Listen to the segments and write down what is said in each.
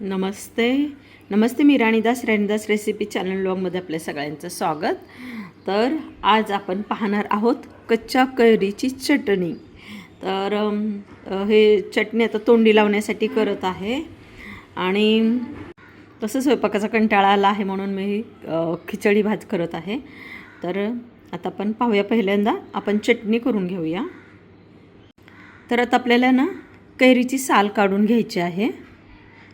नमस्ते. नमस्ते मी राणीदास राणीदास recipe channel ब्लॉगमध्ये आपल्या सगळ्यांचं स्वागत. तर आज आपण पाहणार आहोत कच्च्या कैरीची चटणी. तर हे चटणी आता तोंडी लावण्यासाठी करत आहे. आणि तसं स्वयंपाकाचा कंटाळा आला आहे म्हणून मी खिचडी भात करत आहे. तर आता आपण पाहूया पहिल्यांदा. आपण चटणी करून घेऊया. तर आता आपल्याला ना कैरीची साल काढून घ्यायची आहे.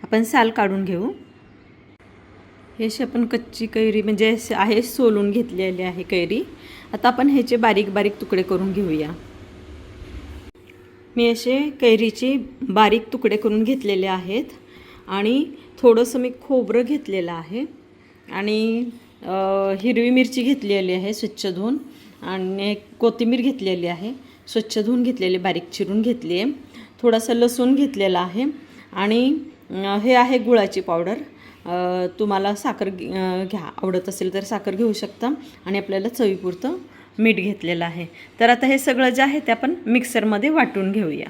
आपण साल काढून घेऊ. हे अशी आपण कच्ची कैरी म्हणजे अशी आहे सोलून घेतलेली आहे कैरी. आता आपण ह्याचे बारीक बारीक तुकडे करून घेऊया. मी असे कैरीचे बारीक तुकडे करून घेतलेले आहेत आणि थोडंसं मी खोबरं घेतलेलं आहे आणि हिरवी मिरची घेतलेली आहे स्वच्छ धुवून आणि कोथिंबीर घेतलेली आहे. स्वच्छ धुवून घेतलेली बारीक चिरून घेतली आहे थोडासा लसूण घेतलेला आहे आणि हे आहे गुळाची पावडर. तुम्हाला साखर घ्या. आवडत असेल तर साखर घेऊ शकता. आणि आपल्याला चवीपुरतं मीठ घेतलेलं आहे. तर आता हे सगळं जे आहे ते आपण मिक्सरमध्ये वाटून घेऊया.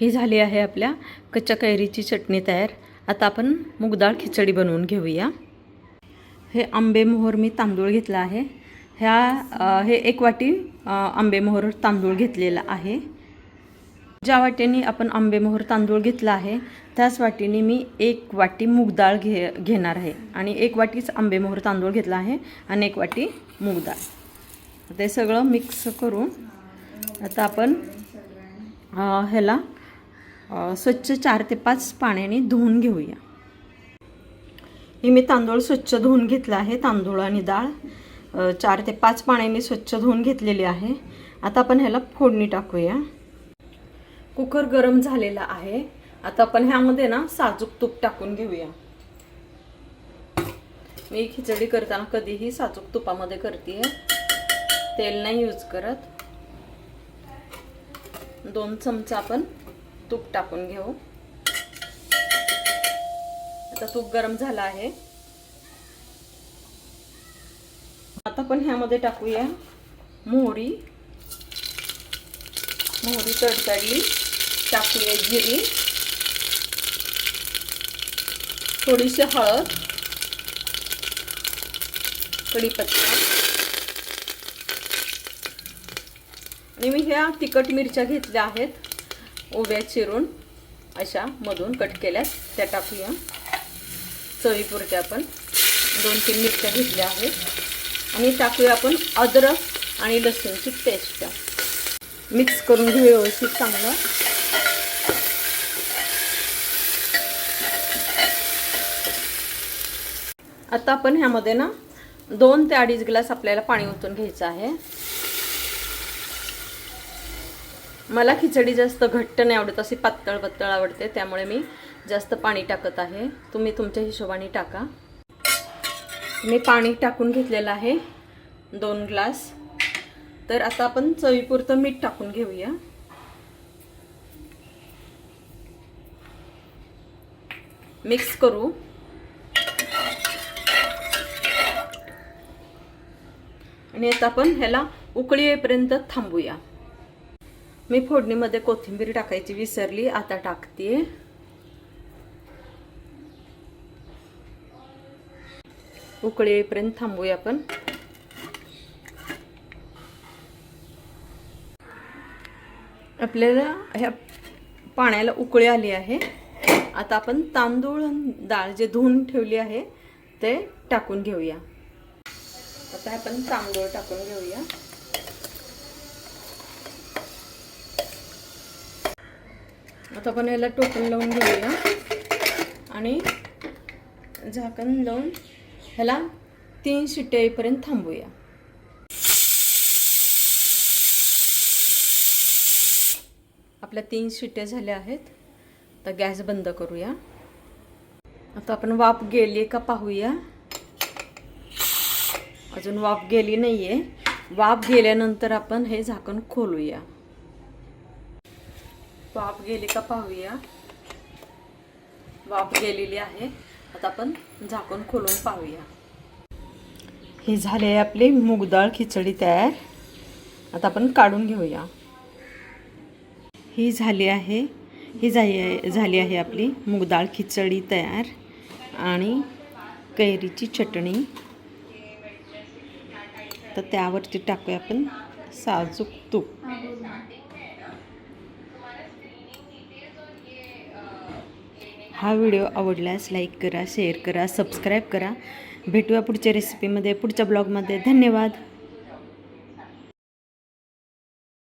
ही झाली आहे आपल्या कच्च्या कैरीची चटणी तयार. आता आपण मुगडाळ खिचडी बनवून घेऊया. हे आंबे मोहर मी तांदूळ घेतला आहे. ह्या हे एक वाटी अ, आंबे मोहर तांदूळ घेतलेला आहे. ज्या वाटीने आपण आंबेमोहर तांदूळ घेतला आहे त्याच वाटीने मी एक वाटी मूग डाळ घे घेणार आहे. आणि एक वाटीच आंबेमोहर तांदूळ घेतला आहे आणि एक वाटी मूगडाळ ते सगळं मिक्स करून आता आपण ह्याला स्वच्छ चार ते पाच पाण्याने धुवून घेऊया. हे मी तांदूळ स्वच्छ धुवून घेतला आहे तांदूळ आणि डाळ. चार ते पाच पाण्याने स्वच्छ धुवून घेतलेली आहे. आता आपण ह्याला फोडणी टाकूया. कुकर गरम झालेला आहे. आता आपण ह्यामध्ये ना साजूक तूप टाकून घेऊया. मी खिचडी करताना कधीही साजूक तुपामध्ये करते तेल नाही यूज करत. दोन चमचा आपण तूप टाकून घेऊ. आता तूप गरम झाला आहे. आता आपण ह्यामध्ये टाकूया मोहरी. मोहरी तडतडली. टाकूया जिरी. थोडीशी हळद. कढीपत्ता. आणि मी ह्या तिखट मिरच्या घेतल्या आहेत. उभ्या चिरून अशा मधून कट केल्यात. त्या टाकूया. चवीपुरत्या आपण दोन तीन मिरच्या घेतल्या आहेत. आणि टाकूया आपण अद्रक आणि लसूणची पेस्ट. मिक्स करून घेऊ व्यवस्थित चांगलं. आता आपण ह्यामध्ये ना दोन ते अडीच ग्लास आपल्याला पाणी ओतून घ्यायचं आहे. मला खिचडी जास्त घट्ट नाही आवडत अशी पातळ पातळ आवडते त्यामुळे मी जास्त पाणी टाकत आहे. तुम्ही तुमच्या हिशोबाने टाका. मी पाणी टाकून घेतलेलं आहे दोन ग्लास. तर आता आपण चवीपुरतं मीठ टाकून घेऊया. मिक्स करू. आणि आता आपण ह्याला उकळी येईपर्यंत थांबूया. मी फोडणीमध्ये कोथिंबीर टाकायची विसरली आता टाकते. उकळी येईपर्यंत थांबूया आपण. आपल्याला ह्या पाण्याला उकळी आली आहे. आता आपण तांदूळ डाळ जे धुवून ठेवली आहे ते टाकून घेऊया. आता आपण तांदूळ टाकून घेऊया. आता आपण याला टोकन लावून घेऊया. आणि झाकण लावून ह्याला तीन शिट्ट्या येईपर्यंत थांबूया. आपल्या तीन शिट्ट्या झाल्या आहेत. तर गॅस बंद करूया. आता आपण वाफ गेली का पाहूया. अजून वाफ गेली नाहीये. वाफ गेल्यानंतर आपण हे झाकण खोलूया. वाफ गेली का पाहूया. वाफ गेलेली आहे. आता आपण झाकण खोलून पाहूया. हे झाले आपली मूगडाळ खिचडी तयार. आता आपण काढून घेऊया. ही झाली आहे ही झाली झाली आहे आपली मूग खिचडी तयार आणि कैरीची चटणी. तर त्यावरती टाकूया आपण साजूक तूप. हा व्हिडिओ आवडल्यास लाईक करा शेअर करा सबस्क्राईब करा. भेटूया पुढच्या रेसिपीमध्ये पुढच्या ब्लॉगमध्ये. धन्यवाद.